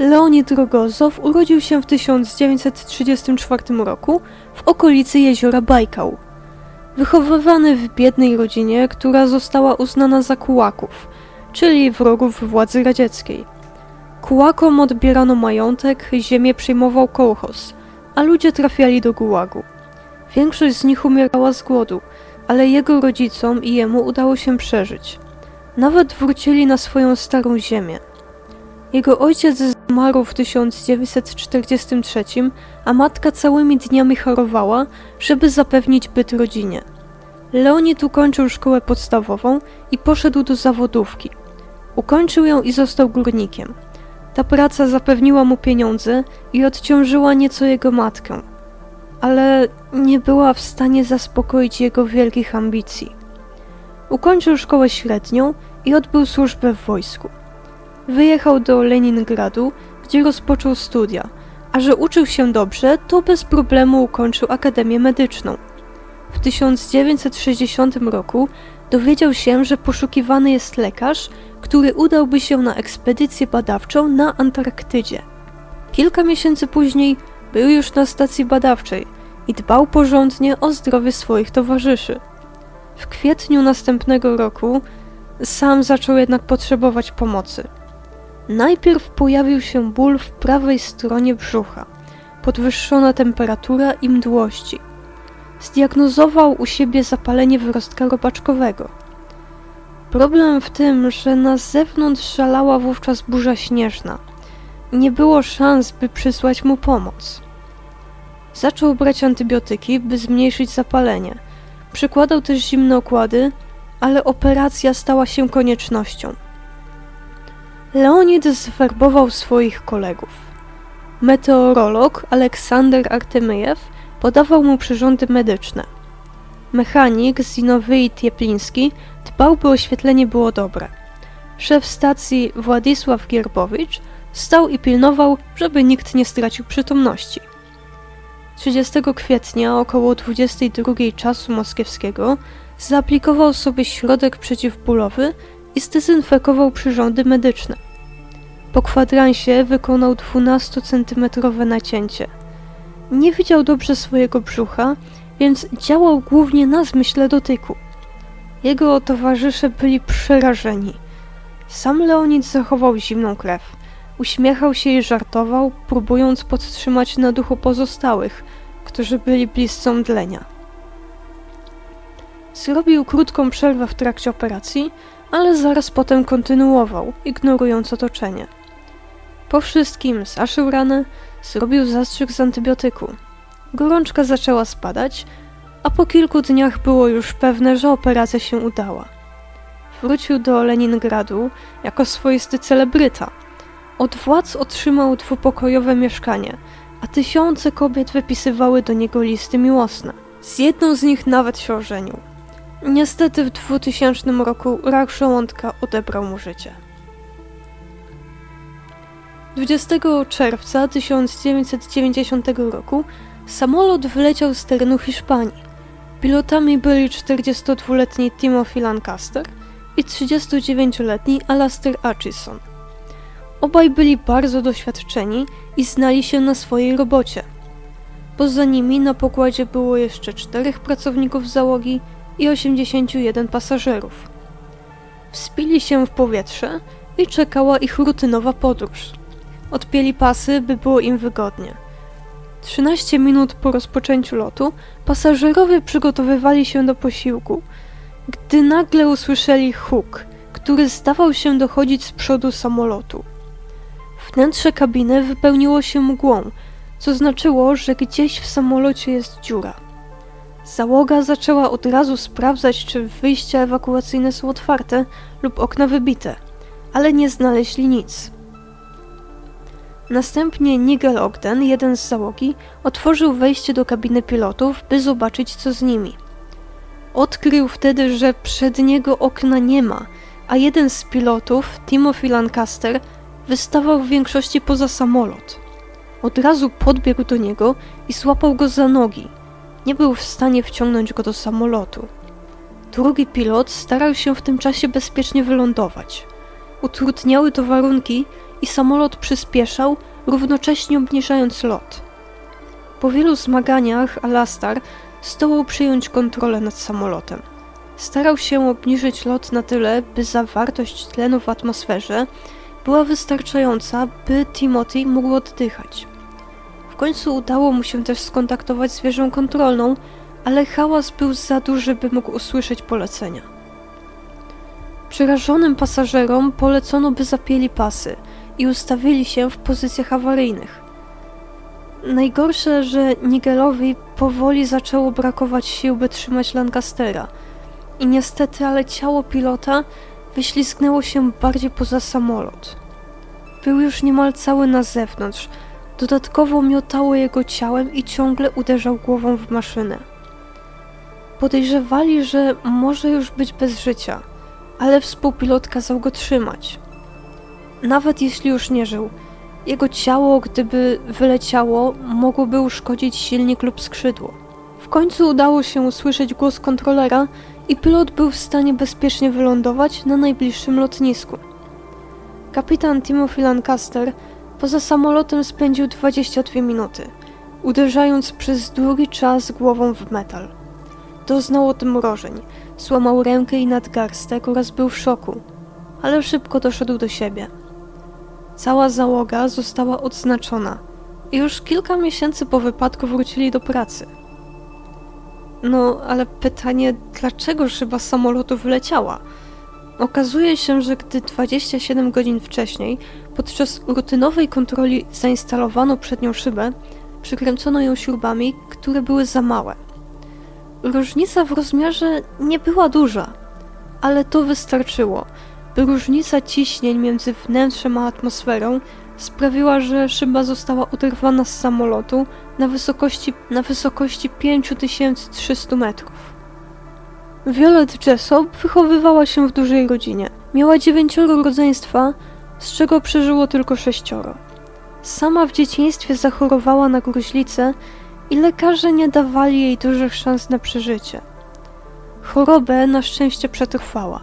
Leonid Rogozow urodził się w 1934 roku w okolicy jeziora Bajkał. Wychowywany w biednej rodzinie, która została uznana za kułaków, czyli wrogów władzy radzieckiej. Kułakom odbierano majątek, ziemię przejmował kołchoz, a ludzie trafiali do gułagu. Większość z nich umierała z głodu, ale jego rodzicom i jemu udało się przeżyć. Nawet wrócili na swoją starą ziemię. Jego ojciec zmarł w 1943, a matka całymi dniami chorowała, żeby zapewnić byt rodzinie. Leonid ukończył szkołę podstawową i poszedł do zawodówki. Ukończył ją i został górnikiem. Ta praca zapewniła mu pieniądze i odciążyła nieco jego matkę, ale nie była w stanie zaspokoić jego wielkich ambicji. Ukończył szkołę średnią i odbył służbę w wojsku. Wyjechał do Leningradu, gdzie rozpoczął studia, a że uczył się dobrze, to bez problemu ukończył Akademię Medyczną. W 1960 roku dowiedział się, że poszukiwany jest lekarz, który udałby się na ekspedycję badawczą na Antarktydzie. Kilka miesięcy później był już na stacji badawczej i dbał porządnie o zdrowie swoich towarzyszy. W kwietniu następnego roku sam zaczął jednak potrzebować pomocy. Najpierw pojawił się ból w prawej stronie brzucha, podwyższona temperatura i mdłości. Zdiagnozował u siebie zapalenie wyrostka robaczkowego. Problem w tym, że na zewnątrz szalała wówczas burza śnieżna. Nie było szans, by przysłać mu pomoc. Zaczął brać antybiotyki, by zmniejszyć zapalenie. Przykładał też zimne okłady, ale operacja stała się koniecznością. Leonid zwerbował swoich kolegów. Meteorolog Aleksander Artemyew podawał mu przyrządy medyczne. Mechanik Zinowij Tiepliński dbał, by oświetlenie było dobre. Szef stacji Władysław Gierbowicz stał i pilnował, żeby nikt nie stracił przytomności. 30 kwietnia około 22 czasu moskiewskiego zaaplikował sobie środek przeciwbólowy i zdezynfekował przyrządy medyczne. Po kwadransie wykonał 12-centymetrowe nacięcie. Nie widział dobrze swojego brzucha, więc działał głównie na zmyśle dotyku. Jego towarzysze byli przerażeni. Sam Leonid zachował zimną krew. Uśmiechał się i żartował, próbując podtrzymać na duchu pozostałych, którzy byli bliscy omdlenia. Zrobił krótką przerwę w trakcie operacji, ale zaraz potem kontynuował, ignorując otoczenie. Po wszystkim zaszył ranę, zrobił zastrzyk z antybiotyku. Gorączka zaczęła spadać, a po kilku dniach było już pewne, że operacja się udała. Wrócił do Leningradu jako swoisty celebryta. Od władz otrzymał dwupokojowe mieszkanie, a tysiące kobiet wypisywały do niego listy miłosne. Z jedną z nich nawet się ożenił. Niestety w 2000 roku rak żołądka odebrał mu życie. 20 czerwca 1990 roku samolot wyleciał z terenu Hiszpanii. Pilotami byli 42-letni Timothy Lancaster i 39-letni Alastair Atchison. Obaj byli bardzo doświadczeni i znali się na swojej robocie. Poza nimi na pokładzie było jeszcze czterech pracowników załogi i 81 pasażerów. Wspili się w powietrze i czekała ich rutynowa podróż. Odpięli pasy, by było im wygodnie. 13 minut po rozpoczęciu lotu pasażerowie przygotowywali się do posiłku, gdy nagle usłyszeli huk, który zdawał się dochodzić z przodu samolotu. Wnętrze kabiny wypełniło się mgłą, co znaczyło, że gdzieś w samolocie jest dziura. Załoga zaczęła od razu sprawdzać, czy wyjścia ewakuacyjne są otwarte lub okna wybite, ale nie znaleźli nic. Następnie Nigel Ogden, jeden z załogi, otworzył wejście do kabiny pilotów, by zobaczyć co z nimi. Odkrył wtedy, że przed niego okna nie ma, a jeden z pilotów, Timothy Lancaster, wystawał w większości poza samolot. Od razu podbiegł do niego i złapał go za nogi. Nie był w stanie wciągnąć go do samolotu. Drugi pilot starał się w tym czasie bezpiecznie wylądować. Utrudniały to warunki i samolot przyspieszał, równocześnie obniżając lot. Po wielu zmaganiach Alastar zdołał przyjąć kontrolę nad samolotem. Starał się obniżyć lot na tyle, by zawartość tlenu w atmosferze była wystarczająca, by Timothy mógł oddychać. Końcu udało mu się też skontaktować z wieżą kontrolną, ale hałas był za duży, by mógł usłyszeć polecenia. Przerażonym pasażerom polecono, by zapięli pasy i ustawili się w pozycjach awaryjnych. Najgorsze, że Nigelowi powoli zaczęło brakować sił, by trzymać Lancastera. I niestety, ale ciało pilota wyślizgnęło się bardziej poza samolot. Był już niemal cały na zewnątrz. Dodatkowo miotało jego ciałem i ciągle uderzał głową w maszynę. Podejrzewali, że może już być bez życia, ale współpilot kazał go trzymać. Nawet jeśli już nie żył, jego ciało, gdyby wyleciało, mogłoby uszkodzić silnik lub skrzydło. W końcu udało się usłyszeć głos kontrolera i pilot był w stanie bezpiecznie wylądować na najbliższym lotnisku. Kapitan Timothy Lancaster poza samolotem spędził 22 minuty, uderzając przez długi czas głową w metal. Doznał odmrożeń, złamał rękę i nadgarstek oraz był w szoku, ale szybko doszedł do siebie. Cała załoga została odznaczona i już kilka miesięcy po wypadku wrócili do pracy. No, ale pytanie, dlaczego szyba samolotu wyleciała? Okazuje się, że gdy 27 godzin wcześniej, podczas rutynowej kontroli zainstalowano przednią szybę, przykręcono ją śrubami, które były za małe. Różnica w rozmiarze nie była duża, ale to wystarczyło, by różnica ciśnień między wnętrzem a atmosferą sprawiła, że szyba została oderwana z samolotu na wysokości, na wysokości 5300 metrów. Violet Jessop wychowywała się w dużej rodzinie. Miała dziewięcioro rodzeństwa, z czego przeżyło tylko sześcioro. Sama w dzieciństwie zachorowała na gruźlicę i lekarze nie dawali jej dużych szans na przeżycie. Chorobę na szczęście przetrwała.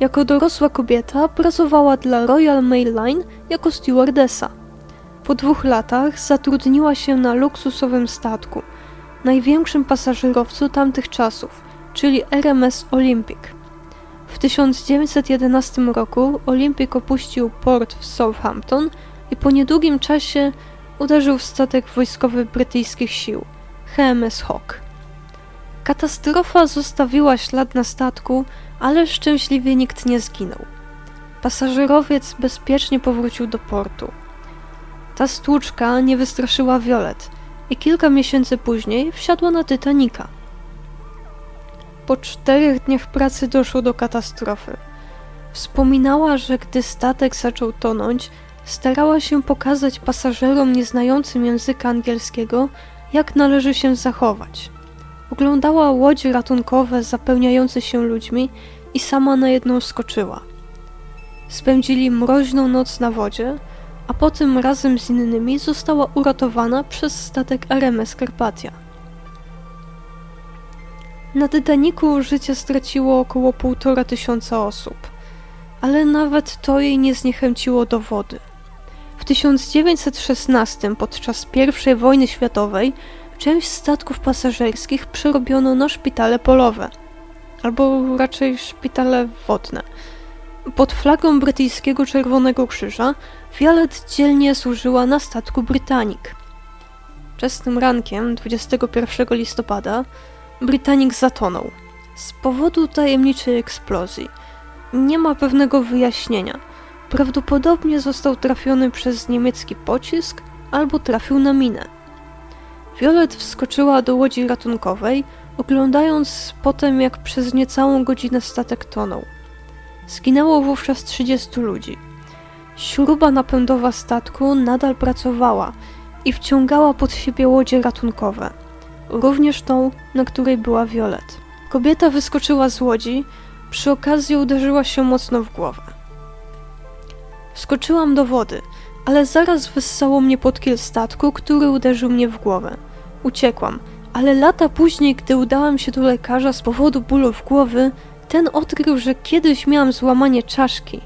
Jako dorosła kobieta pracowała dla Royal Mail Line jako stewardesa. Po dwóch latach zatrudniła się na luksusowym statku, największym pasażerowcu tamtych czasów, czyli RMS Olympic. W 1911 roku Olympic opuścił port w Southampton i po niedługim czasie uderzył w statek wojskowy brytyjskich sił, HMS Hawk. Katastrofa zostawiła ślad na statku, ale szczęśliwie nikt nie zginął. Pasażerowiec bezpiecznie powrócił do portu. Ta stłuczka nie wystraszyła Violet i kilka miesięcy później wsiadła na Titanica. Po czterech dniach pracy doszło do katastrofy. Wspominała, że gdy statek zaczął tonąć, starała się pokazać pasażerom nieznającym języka angielskiego, jak należy się zachować. Oglądała łodzie ratunkowe zapełniające się ludźmi i sama na jedną skoczyła. Spędzili mroźną noc na wodzie, a potem razem z innymi została uratowana przez statek RMS Carpatia. Na Titaniku życie straciło około półtora tysiąca osób, ale nawet to jej nie zniechęciło do wody. W 1916, podczas I wojny światowej, część statków pasażerskich przerobiono na szpitale polowe, albo raczej szpitale wodne. Pod flagą brytyjskiego Czerwonego Krzyża Violet dzielnie służyła na statku Britannic. Wczesnym rankiem 21 listopada Britannic zatonął z powodu tajemniczej eksplozji. Nie ma pewnego wyjaśnienia. Prawdopodobnie został trafiony przez niemiecki pocisk albo trafił na minę. Violet wskoczyła do łodzi ratunkowej, oglądając potem jak przez niecałą godzinę statek tonął. Zginęło wówczas 30 ludzi. Śruba napędowa statku nadal pracowała i wciągała pod siebie łodzie ratunkowe, również tą, na której była Violet. Kobieta wyskoczyła z łodzi, przy okazji uderzyła się mocno w głowę. Wskoczyłam do wody, ale zaraz wyssało mnie pod kiel statku, który uderzył mnie w głowę. Uciekłam, ale lata później, gdy udałam się do lekarza z powodu bólów głowy, ten odkrył, że kiedyś miałam złamanie czaszki.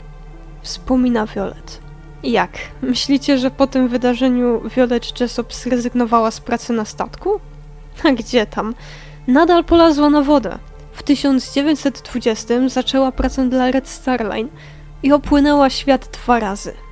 Wspomina Violet. Jak? Myślicie, że po tym wydarzeniu Violet Jessop zrezygnowała z pracy na statku? A gdzie tam? Nadal polazła na wodę. W 1920 zaczęła pracę dla Red Star Line i opłynęła świat dwa razy.